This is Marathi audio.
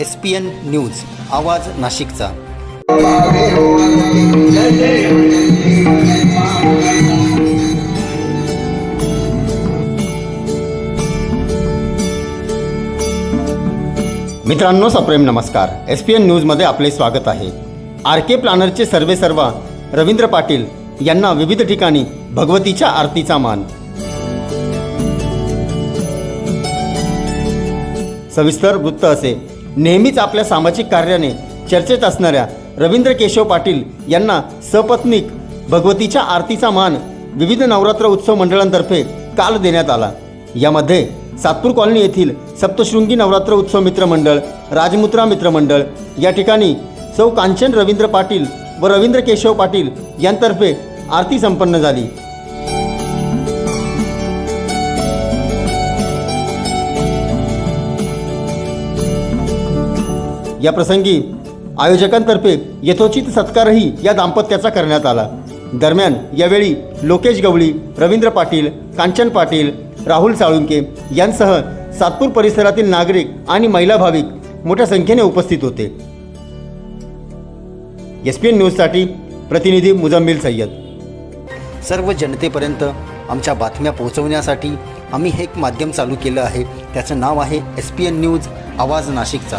एस पी एन न्यूज आवाज नाशिकचा. मित्रांनो सप्रेम नमस्कार. एस पी एन न्यूजमध्ये आपले स्वागत आहे. आर के प्लॅनरचे सर्वे सर्वा रवींद्र पाटील यांना विविध ठिकाणी भगवतीच्या आरतीचा मान. सविस्तर वृत्त असे. नेहमीच आपल्या सामाजिक कार्याने चर्चेत असणाऱ्या रवींद्र केशव पाटील यांना सपत्नीक भगवतीच्या आरतीचा मान विविध नवरात्र उत्सव मंडळांतर्फे काल देण्यात आला. यामध्ये सातपूर कॉलनी येथील सप्तशृंगी नवरात्र उत्सव मित्र मंडळ राजमुद्रा मित्र मंडळ या ठिकाणी सौ कांचन रवींद्र पाटील व रवींद्र केशव पाटील यांतर्फे आरती संपन्न झाली. या प्रसंगी आयोजकांतर्फे यथोचित सत्कारही या दाम्पत्याचा करण्यात आला. दरम्यान यावेळी लोकेश गवळी रवींद्र पाटील कांचन पाटील राहुल साळुंके यांसह सातपूर परिसरातील नागरिक आणि महिला भाविक मोठ्या संख्येने उपस्थित होते. एस पी एन न्यूजसाठी प्रतिनिधी मुजम्मिल सय्यद. सर्व जनतेपर्यंत आमच्या बातम्या पोहोचवण्यासाठी आम्ही हे एक माध्यम चालू केलं आहे. त्याचं नाव आहे एस पी एन न्यूज आवाज नाशिकचा.